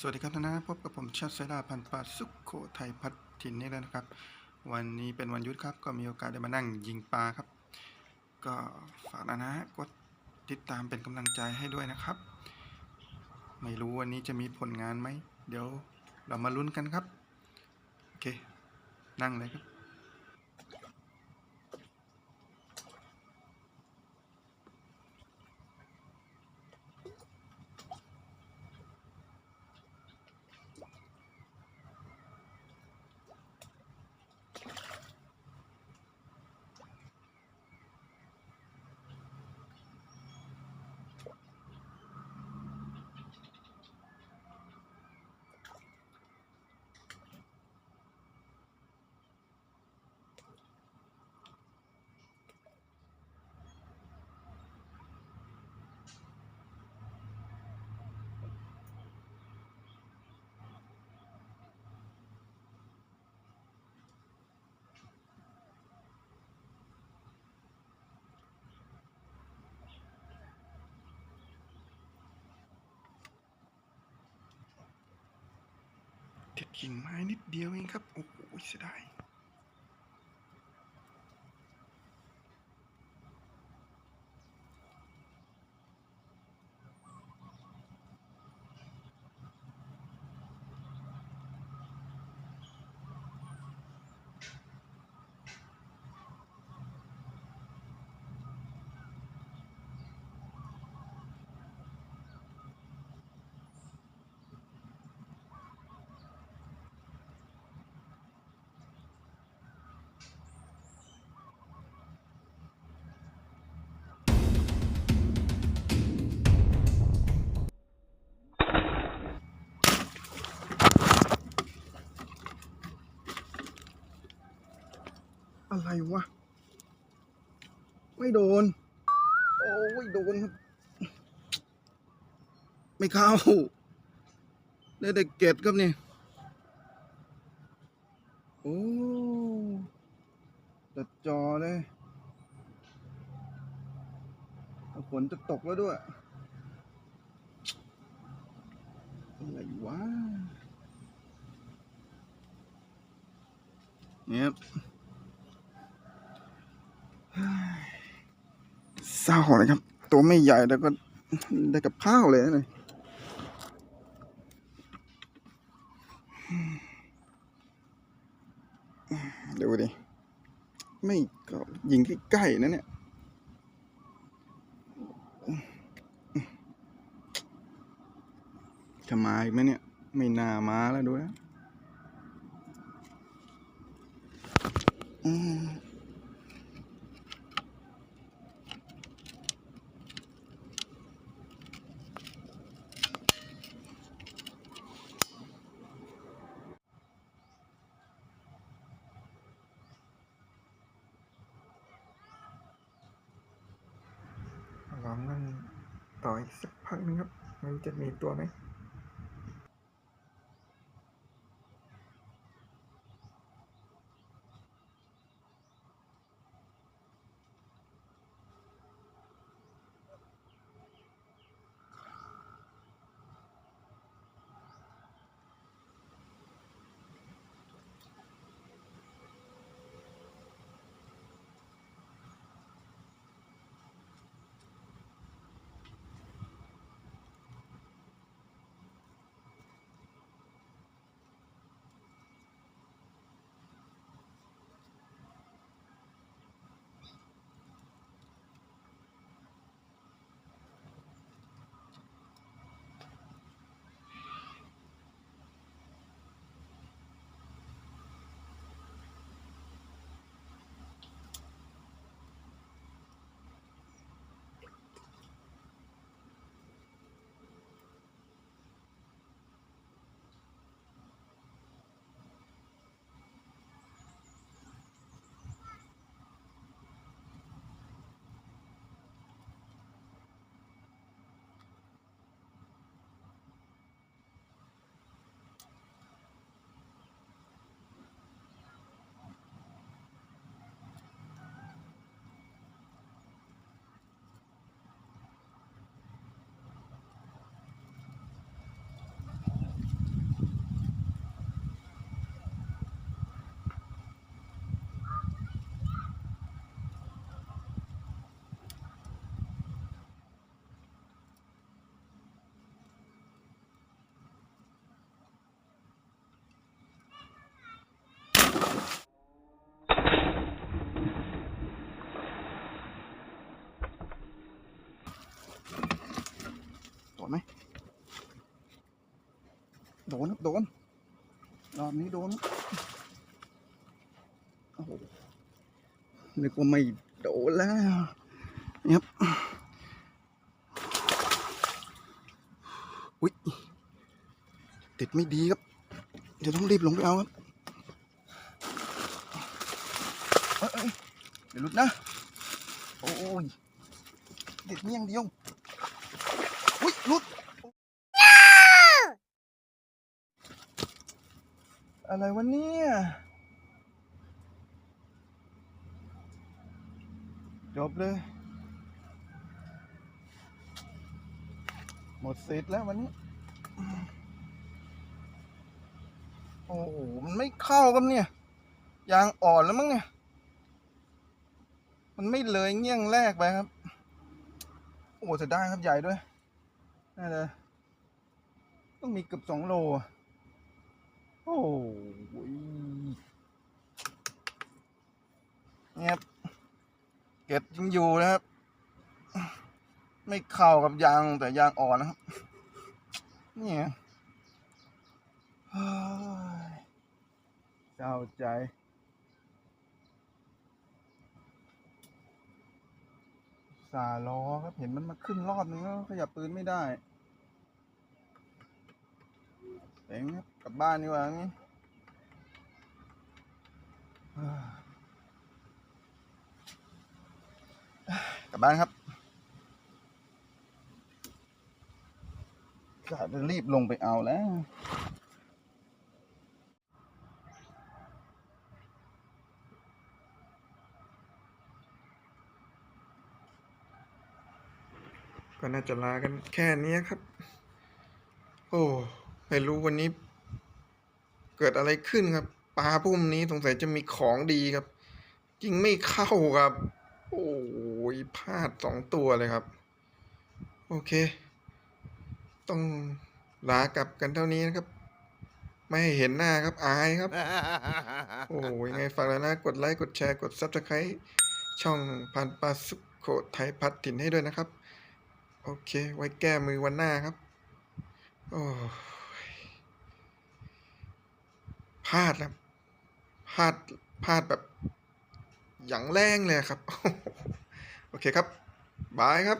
สวัสดีครับท่านนะพบกับผมชาติเสดาพันปาสุขโขทัยพัฒถิ่นนี่แล้วนะครับ วันนี้เป็นวันยุทธครับ ก็มีโอกาสได้มานั่งยิงปลาครับ ก็ฝากนะนะกดติดตามเป็นกำลังใจให้ด้วยนะครับ ไม่รู้วันนี้จะมีผลงานไหม เดี๋ยวเรามาลุ้นกันครับ โอเค นั่งเลยครับ เด็ดกิ่งไม้นิดเดียวเองครับ โอ้โหเสียดาย อะไรวะ ไม่โดน โอ้ยโดนครับ ไม่เข้าได้แต่เกตครับนี่ โอ้ตัดจอเลยฝนจะตกแล้วด้วย อะไรวะเนี่ยครับ เศร้าเลยครับ ตัวไม่ใหญ่แล้วก็ได้กับข้าวเลยนะเนี่ยดูดิ ไม่ก็ยิงใกล้ๆนะเนี่ยจะมาอีกไหมเนี่ย ไม่น่ามาแล้วดูแล้วอืม ลองนั่ง ต่ออีกสักพักนึงครับ มันจะมีตัวไหม นครับโดนรอบนี้โดนโอ้โหนึกว่าไม่โดนแล้วนี่ครับอุ้ยติดไม่ดีครับ เดี๋ยวต้องรีบลงไปเอาครับเอ้ยเดี๋ยวลุดนะ โอ้ยติดนี่ยงเดียวอุ้ยลุด อะไรวะเนี่ยจบเลย หมดสิทธิ์แล้ววันนี้ โอ้โห มันไม่เข้ากันเนี่ย ยางอ่อนแล้วมั้งเนี่ย มันไม่เลยเงี้ยงแรกไปครับ โอ้เสียดายครับใหญ่ด้วยน่าจะต้องมีเกือบสองโลอะ โอ้ยเนี่ยครับเก็ดยังอยู่นะครับ ไม่เข้ากับยางแต่ยางอ่อนนะครับ เนี่ยเฮ้ยเศร้าใจสาล้อครับ เห็นมันมาขึ้นรอบนึงแล้วขยับปืนไม่ได้ เองครับกลับบ้านดีกว่างี้กลับบ้านครับกะจะรีบลงไปเอาแล้วก็น่าจะลากันแค่นี้ครับ โอ้ ไม่รู้วันนี้เกิดอะไรขึ้นครับปลาพุ่มนี้สงสัยจะมีของดีครับยิงไม่เข้าครับ โอ้ยพลาดสองตัวเลยครับ โอเค ต้องลากลับกันเท่านี้นะครับ ไม่ให้เห็นหน้าครับอายครับ โอ้ยยังไงฝากแล้วนะ กดไลค์กดแชร์กด Subscribe ช่องพันปลาสุโขไทยพัดถิ่นให้ด้วยนะครับ โอเค ไว้แก้มือวันหน้าครับ โอ้ พลาดนะพลาดพลาดแบบ อย่างแรงเลยครับ โอเคครับ บายครับ